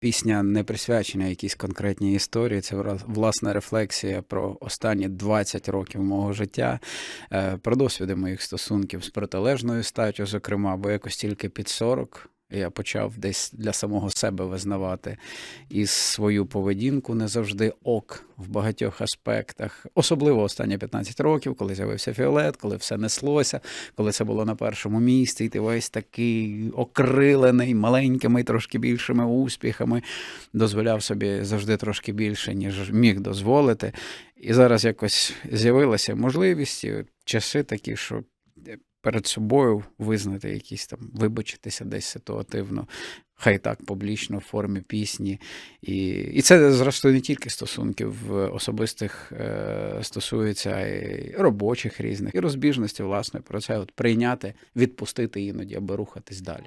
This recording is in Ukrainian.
Пісня не присвячена якійсь конкретній історії. Це власна рефлексія про останні 20 років мого життя, е, про досвіди моїх стосунків з протилежною статтю, зокрема, бо якось тільки під 40 я почав десь для самого себе визнавати і свою поведінку не завжди ок в багатьох аспектах, особливо останні 15 років, коли з'явився фіолет, коли все неслося, коли це було на першому місці, і ти весь такий окрилений маленькими, трошки більшими успіхами, дозволяв собі завжди трошки більше, ніж міг дозволити. І зараз якось з'явилася можливість, часи такі, що перед собою визнати якісь там, вибачитися десь ситуативно, хай так публічно в формі пісні. І, і це, зрештою, не тільки стосунків е, особистих е, стосується, а робочих різних, і розбіжності, власне, про це от прийняти, відпустити іноді, аби рухатись далі.